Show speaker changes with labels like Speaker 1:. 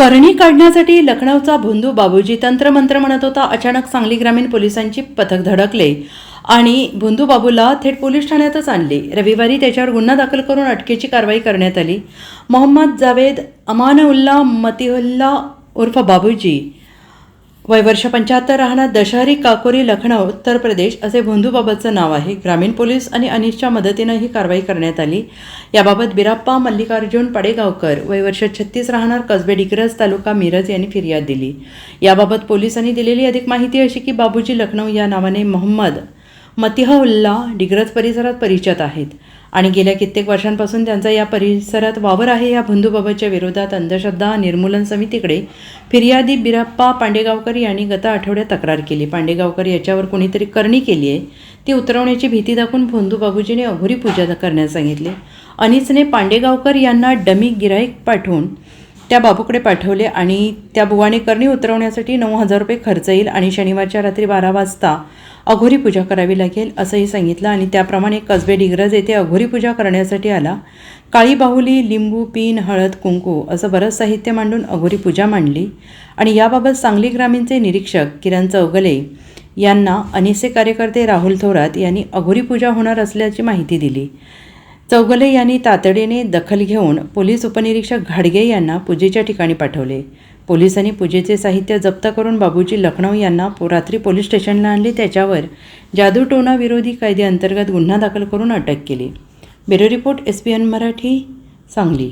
Speaker 1: करणी काढण्यासाठी लखनौचा भोंदू बाबूजी तंत्रमंत्र म्हणत होता. अचानक सांगली ग्रामीण पोलिसांची पथक धडकले आणि भोंदू बाबूला थेट पोलीस ठाण्यातच आणले. रविवारी त्याच्यावर गुन्हा दाखल करून अटकेची कारवाई करण्यात आली. मोहम्मद जावेद अमानउल्ला मतिहुल्ला उर्फ बाबूजी वय वर्ष पंच्याहत्तर राहणार दशहरी काकोरी लखनौ उत्तर प्रदेश असे भोंदूबाबतचं नाव आहे. ग्रामीण पोलीस आणि अनिशच्या मदतीनं ही कारवाई करण्यात आली. याबाबत बिराप्पा मल्लिकार्जुन पडेगावकर वय वर्ष छत्तीस राहणार कसबे डिग्रज तालुका मिरज यांनी फिर्याद दिली. याबाबत पोलिसांनी दिलेली अधिक माहिती अशी की बाबूजी लखनौ या नावाने मोहम्मद मतिहउल्ला डिग्रज परिसरात परिचित आहेत. आणि गेल्या कित्येक वर्षांपासून त्यांचा या परिसरात वावर आहे. या बंधूबाबाच्या विरोधात अंधश्रद्धा निर्मूलन समितीकडे फिर्यादी बिराप्पा पांडेगावकर यांनी गत आठवड्यात तक्रार केली. पांडेगावकर याच्यावर कोणीतरी करणी केली आहे. ती उतरवण्याची भीती दाखवून भोंदू बाबूजीने अघोरी पूजा करण्यास सांगितले. अनिसने पांडेगावकर यांना डमी गिराईक पाठवून त्या बाबूकडे पाठवले आणि त्या बुवाने करणी उतरवण्यासाठी नऊ हजार रुपये खर्च येईल आणि शनिवारच्या रात्री बारा वाजता अघोरी पूजा करावी लागेल असंही सांगितलं. आणि त्याप्रमाणे कसबे डिग्रज येथे अघोरी पूजा करण्यासाठी आला. काळी बाहुली लिंबू पीन हळद कुंकू असं बरंच साहित्य मांडून अघोरी पूजा मांडली. आणि याबाबत सांगली ग्रामीणचे निरीक्षक किरण चौगले यांना अनिसे कार्यकर्ते राहुल थोरात यांनी अघोरी पूजा होणार असल्याची माहिती दिली. चौगले यांनी तातडीने दखल घेऊन पोलीस उपनिरीक्षक घाडगे यांना पूजेच्या ठिकाणी पाठवले. पोलिसांनी पूजेचे साहित्य जप्त करून बाबूजी लखनौ यांना रात्री पोलीस स्टेशनला आणले. त्याच्यावर जादूटोणा विरोधी कायद्याअंतर्गत गुन्हा दाखल करून अटक केली. Bureau report S P N Marathi Sangli.